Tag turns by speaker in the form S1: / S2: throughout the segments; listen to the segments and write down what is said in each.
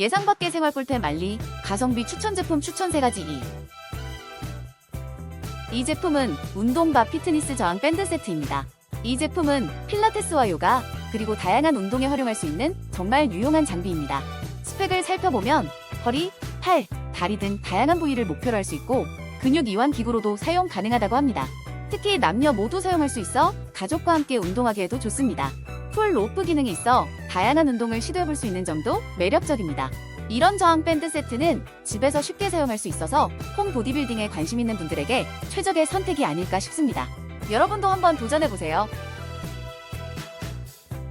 S1: 예상 밖의 생활 꿀템 알리, 가성비 추천 제품 추천 3가지 2. 이 제품은 운동바 피트니스 저항 밴드 세트입니다. 이 제품은 필라테스와 요가, 그리고 다양한 운동에 활용할 수 있는 정말 유용한 장비입니다. 스펙을 살펴보면 허리, 팔, 다리 등 다양한 부위를 목표로 할 수 있고 근육 이완 기구로도 사용 가능하다고 합니다. 특히 남녀 모두 사용할 수 있어 가족과 함께 운동하기에도 좋습니다. 풀 로프 기능이 있어 다양한 운동을 시도해볼 수 있는 점도 매력적입니다. 이런 저항 밴드 세트는 집에서 쉽게 사용할 수 있어서 홈 보디빌딩에 관심 있는 분들에게 최적의 선택이 아닐까 싶습니다. 여러분도 한번 도전해보세요.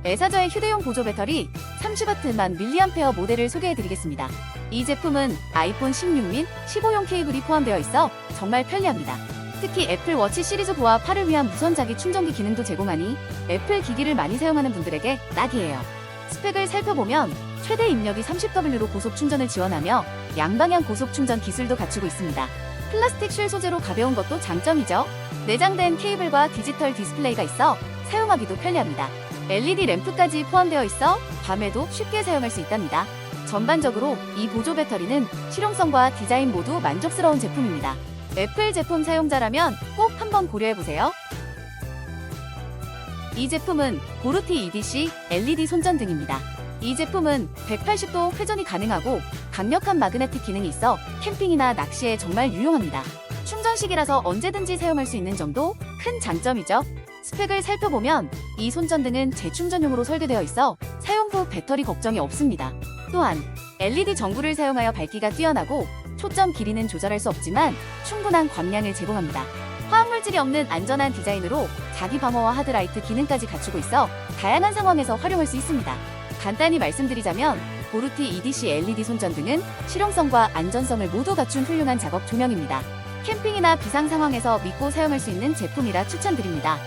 S1: 에사저의 휴대용 보조 배터리 30W만 밀리암페어 모델을 소개해드리겠습니다. 이 제품은 아이폰 16 및 15용 케이블이 포함되어 있어 정말 편리합니다. 특히 애플 워치 시리즈 9와 8을 위한 무선 자기 충전기 기능도 제공하니 애플 기기를 많이 사용하는 분들에게 딱이에요. 스펙을 살펴보면 최대 입력이 30W로 고속 충전을 지원하며 양방향 고속 충전 기술도 갖추고 있습니다. 플라스틱 쉘 소재로 가벼운 것도 장점이죠. 내장된 케이블과 디지털 디스플레이가 있어 사용하기도 편리합니다. LED 램프까지 포함되어 있어 밤에도 쉽게 사용할 수 있답니다. 전반적으로 이 보조 배터리는 실용성과 디자인 모두 만족스러운 제품입니다. 애플 제품 사용자라면 꼭 한번 고려해보세요. 이 제품은 보르티 EDC LED 손전등입니다. 이 제품은 180도 회전이 가능하고 강력한 마그네틱 기능이 있어 캠핑이나 낚시에 정말 유용합니다. 충전식이라서 언제든지 사용할 수 있는 점도 큰 장점이죠. 스펙을 살펴보면 이 손전등은 재충전용으로 설계되어 있어 사용 후 배터리 걱정이 없습니다. 또한 LED 전구를 사용하여 밝기가 뛰어나고 초점 길이는 조절할 수 없지만 충분한 광량을 제공합니다. 화학물질이 없는 안전한 디자인으로 자기 방어와 하드라이트 기능까지 갖추고 있어 다양한 상황에서 활용할 수 있습니다. 간단히 말씀드리자면 보르티 EDC LED 손전등은 실용성과 안전성을 모두 갖춘 훌륭한 작업 조명입니다. 캠핑이나 비상 상황에서 믿고 사용할 수 있는 제품이라 추천드립니다.